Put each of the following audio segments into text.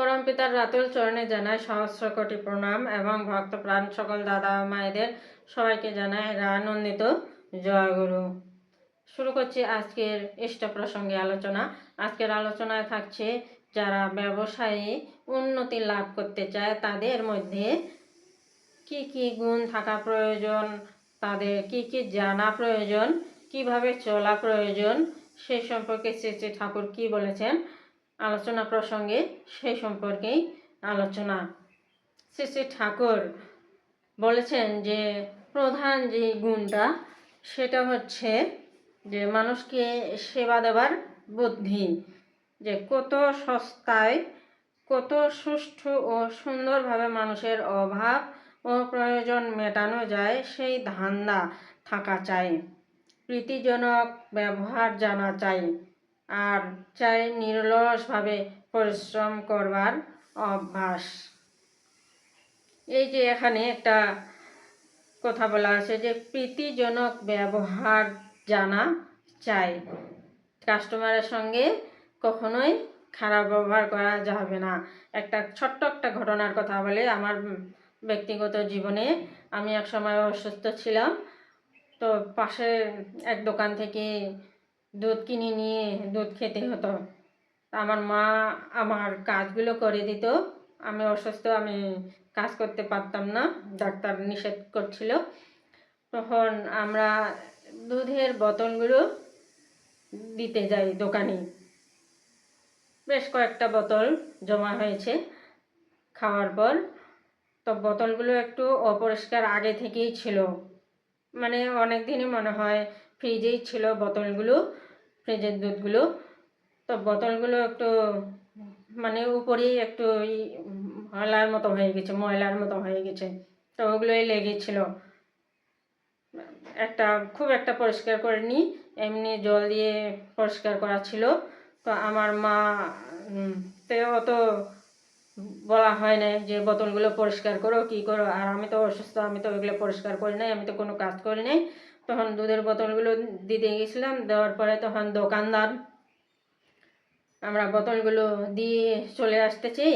পরম পিতার রাতুল চরণে জানায় সহস্র কোটি প্রণাম এবং ভক্ত প্রাণ সকল দাদা মায়েদের সবাইকে জানায় রানন্দিত জয় গুরু শুরু করছি আজকের ইষ্ট প্রসঙ্গে আলোচনা। আজকের আলোচনায় থাকছে, যারা ব্যবসায়ী উন্নতি লাভ করতে চায়, তাদের মধ্যে কি কি গুণ থাকা প্রয়োজন, তাদের কি কি জানা প্রয়োজন, কীভাবে চলা প্রয়োজন, সে সম্পর্কে শ্রী শ্রী ঠাকুর কি বলেছেন? আলোচনা প্রসঙ্গে সেই সম্পর্কেই আলোচনা। শ্রী শ্রী ঠাকুর বলেছেন যে, প্রধান যে গুণটা, সেটা হচ্ছে যে মানুষকে সেবা দেওয়ার বুদ্ধি, যে কত সস্তায়, কত সুষ্ঠু ও সুন্দরভাবে মানুষের অভাব ও প্রয়োজন মেটানো যায়, সেই ধান্দা থাকা চাই। প্রীতিজনক ব্যবহার জানা চাই। আর চাই নিরলসভাবে পরিশ্রম করবার অভ্যাস। এই যে এখানে একটা কথা বলা আছে যে, প্রীতিজনক ব্যবহার জানা চাই। কাস্টমারের সঙ্গে কখনোই খারাপ ব্যবহার করা যাবে না। একটা ছোট্ট একটা ঘটনার কথা বলে আমার ব্যক্তিগত জীবনে। আমি এক সময় অসুস্থ ছিলাম। তো পাশে এক দোকান থেকে দুধ কিনে নিয়ে দুধ খেতে হতো। আমার মা আমার কাজগুলো করে দিত। আমি অসুস্থ, আমি কাজ করতে পারতাম না, ডাক্তার নিষেধ করছিল। তখন আমরা দুধের বোতলগুলো দিতে যাই দোকানে। বেশ কয়েকটা বোতল জমা হয়েছে খাওয়ার পর। তো বোতলগুলো একটু অপরিষ্কার আগে থেকেই ছিল। মানে অনেক দিনই মনে হয় ফ্রিজেই ছিল বোতলগুলো, ফ্রিজের দুধগুলো। তো বোতলগুলো একটু মানে উপরেই একটু ওই ময়লার মতো হয়ে গেছে, ময়লার মতো হয়ে গেছে। তো ওগুলোই লেগেছিল। একটা খুব একটা পরিষ্কার করে নিই এমনি জল দিয়ে পরিষ্কার করা ছিল। তো আমার মা তে অত বলা হয় না যে বোতলগুলো পরিষ্কার করো, কি করো। আর আমি তো অসুস্থ, আমি তো ওইগুলো পরিষ্কার করি নাই, আমি তো কোনো কাজ করি নাই। তখন দুধের বোতলগুলো দিতে গেছিলাম, দেওয়ার পরে তখন দোকানদার, আমরা বোতলগুলো দিয়ে চলে আসতেছি।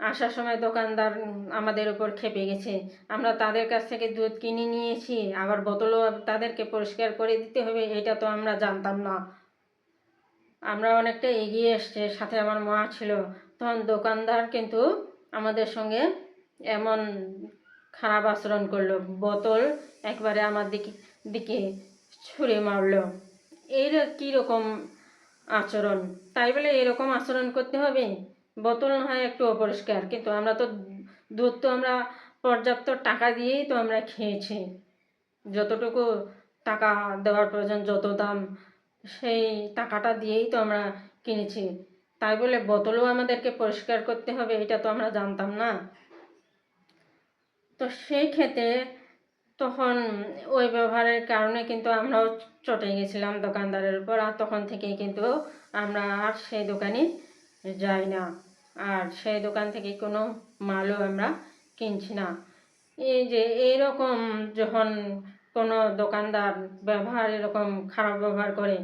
আসার সময় দোকানদার আমাদের উপর খেপে গেছে। আমরা তাদের কাছ থেকে দুধ কিনে নিয়েছি, আবার বোতলও তাদেরকে পরিষ্কার করে দিতে হবে, এটা তো আমরা জানতাম না। আমরা অনেকটা এগিয়ে এসছে, সাথে আমার মা ছিল। তখন দোকানদার কিন্তু আমাদের সঙ্গে এমন খারাপ আচরণ করল। বোতল একবারে আমার দিকে দিকে ছুঁড়ে মারলো। এর কীরকম আচরণ? তাই বলে এরকম আচরণ করতে হবে? বোতল না হয় একটু অপরিষ্কার। কিন্তু আমরা তো দুধ তো আমরা পর্যাপ্ত টাকা দিয়েই তো আমরা খেয়েছি। যতটুকু টাকা দেওয়ার প্রয়োজন, যত দাম, সেই টাকাটা দিয়েই তো আমরা কিনেছি। তাই বলে বোতলও আমাদেরকে পরিষ্কার করতে হবে, এটা তো আমরা জানতাম না। তো সেই ক্ষেত্রে তখন ওই ব্যবহারের কারণে কিন্তু আমরাও চটে গেছিলাম দোকানদারের উপর আর তখন থেকেই কিন্তু আমরা আর সেই দোকানে যাই না। আর সেই দোকান থেকে কোনো মালও আমরা কিনছি না। এই যে এইরকম যখন কোনো দোকানদার ব্যবহার এরকম খারাপ ব্যবহার করে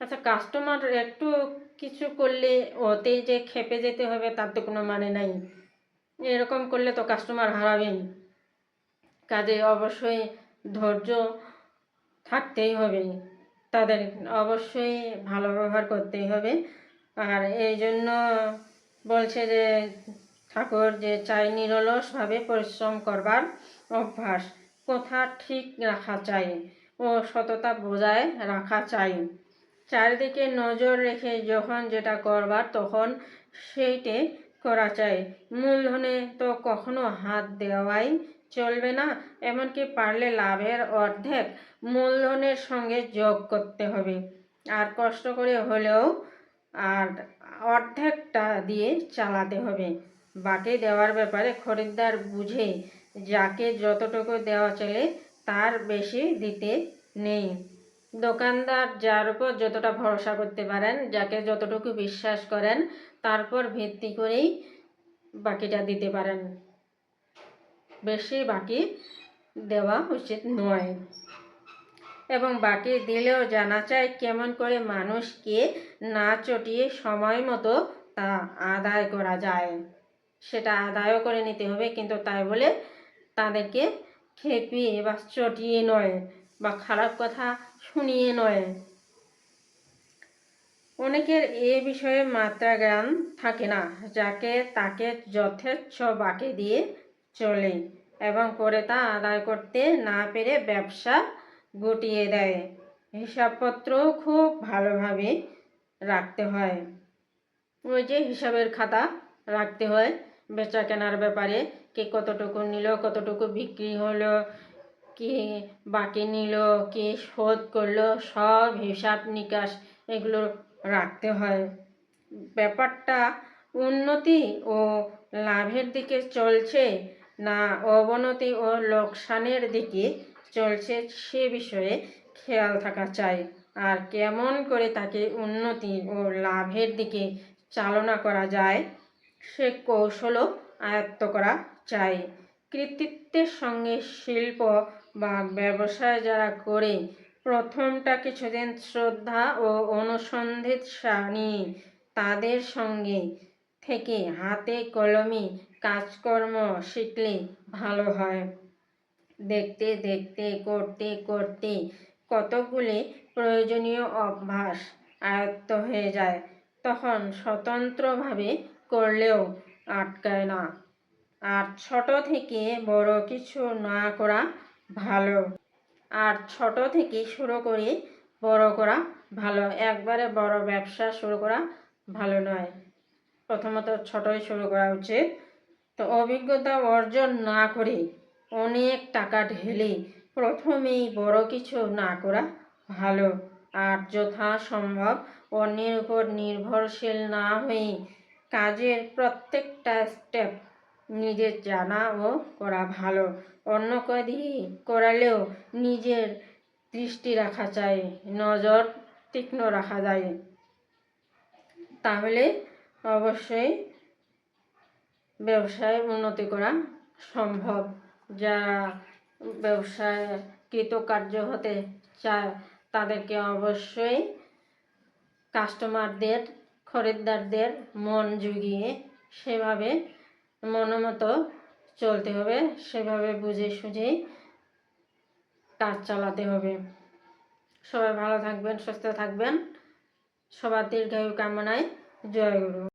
আচ্ছা কাস্টমার একটু কিছু করলে ওতেই যে খেপে যেতে হবে তার তো কোনো মানে নাই। এরকম করলে তো কাস্টমার হারাবেই। কাজে অবশ্যই ধৈর্য থাকতেই হবে। তাদের অবশ্যই ভালো ব্যবহার করতেই হবে। আর এই জন্য বলছে যে, ঠাকুর, যে চাই নিরলসভাবে পরিশ্রম করবার অভ্যাস, কথা ঠিক রাখা চাই ও সততা বজায় রাখা চাই। চারিদিকে নজর রেখে যখন যেটা করবার, তখন সেইটে করা চাই। মূলধনে তো কখনো হাত দেওয়াই চলবে না, এমনকি পারলে লাভের অর্ধেক মূলধনের সঙ্গে যোগ করতে হবে। আর কষ্ট করে হলেও আর অর্ধেকটা দিয়ে চালাতে হবে। বাকি দেওয়ার ব্যাপারে খরিদ্দার বুঝে যাকে যতটুকু দেওয়া চলে তার বেশি দিতে নেই। দোকানদার যার উপর যতটা ভরসা করতে পারেন, যাকে যতটুকু বিশ্বাস করেন তারপর ভিত্তি করেই বাকিটা দিতে পারেন। বেশি বাকি দেওয়া উচিত নয়। এবং বাকি দিলেও জানা চাই কেমন করে মানুষকে না চটিয়ে সময় মতো তা আদায় করা যায়। সেটা আদায়ও করে নিতে হবে, কিন্তু তাই বলে তাদেরকে খেপিয়ে বা চটিয়ে নয় বা খারাপ কথা শুনিয়ে নয়। অনেকের এ বিষয়ে মাত্রা জ্ঞান থাকে না, যাকে তাকে যথেচ্ছ বাকি দিয়ে চলে এবং পরে তা আদায় করতে না পেরে ব্যবসা গুটিয়ে দেয়। হিসাবপত্র খুব ভালোভাবে রাখতে হয়। ওই যে হিসাবের খাতা রাখতে হয় বেচা কেনার ব্যাপারে, কে কতটুকু নিল, কতটুকু বিক্রি হলো, কি বাকি নিল, কি শোধ করল, সব হিসাব নিকাশ এগুলো রাখতে হয়। ব্যাপারটা উন্নতি ও লাভের দিকে চলছে না, অবনতি ও লোকসানের দিকে চলছে সে বিষয়ে খেয়াল থাকা চাই। আর কেমন করে তাকে উন্নতি ও লাভের দিকে চালনা করা যায়, সে কৌশলও আয়ত্ত করা চাই। কৃতিত্বের সঙ্গে শিল্প বা ব্যবসায় যারা করে, প্রথমটা কিছুদিন শ্রদ্ধা ও অনুসন্ধিৎসা নিয়ে তাদের সঙ্গে থেকে হাতে কলমে কাজকর্ম শিখলে ভালো হয়। দেখতে দেখতে, করতে করতে কতগুলি প্রয়োজনীয় অভ্যাস আয়ত্ত হয়ে যায়, তখন স্বতন্ত্রভাবে করলেও আটকায় না। আর ছোট থেকে বড় কিছু না করা ভালো। আর ছোট থেকে শুরু করে বড় করা ভালো। একবারে বড় ব্যবসা শুরু করা ভালো নয়। প্রথমত ছোটই শুরু করা উচিত। তো অভিজ্ঞতা অর্জন না করে অনেক টাকা ঢেলে প্রথমেই বড় কিছু না করা ভালো। আর যথাসম্ভব অন্যের উপর নির্ভরশীল না হয়ে কাজের প্রত্যেকটা স্টেপ নিজের জানা ও করা ভালো। অন্য দিয়ে করালেও নিজের দৃষ্টি রাখা চাই নজর তীক্ষ্ণ রাখা যায়। তাহলে অবশ্যই ব্যবসায় উন্নতি করা সম্ভব। যারা ব্যবসায় কৃতকার্য হতে চায়, তাদেরকে অবশ্যই কাস্টমারদের, খরিদ্দারদের মন জুগিয়ে সেভাবে মনোমতো চলতে হবে, সেভাবে বুঝে সুঝেই কাজ চালাতে হবে। সবাই ভালো থাকবেন, সুস্থ থাকবেন। সবার দীর্ঘায়ু কামনায় জয় গুরু।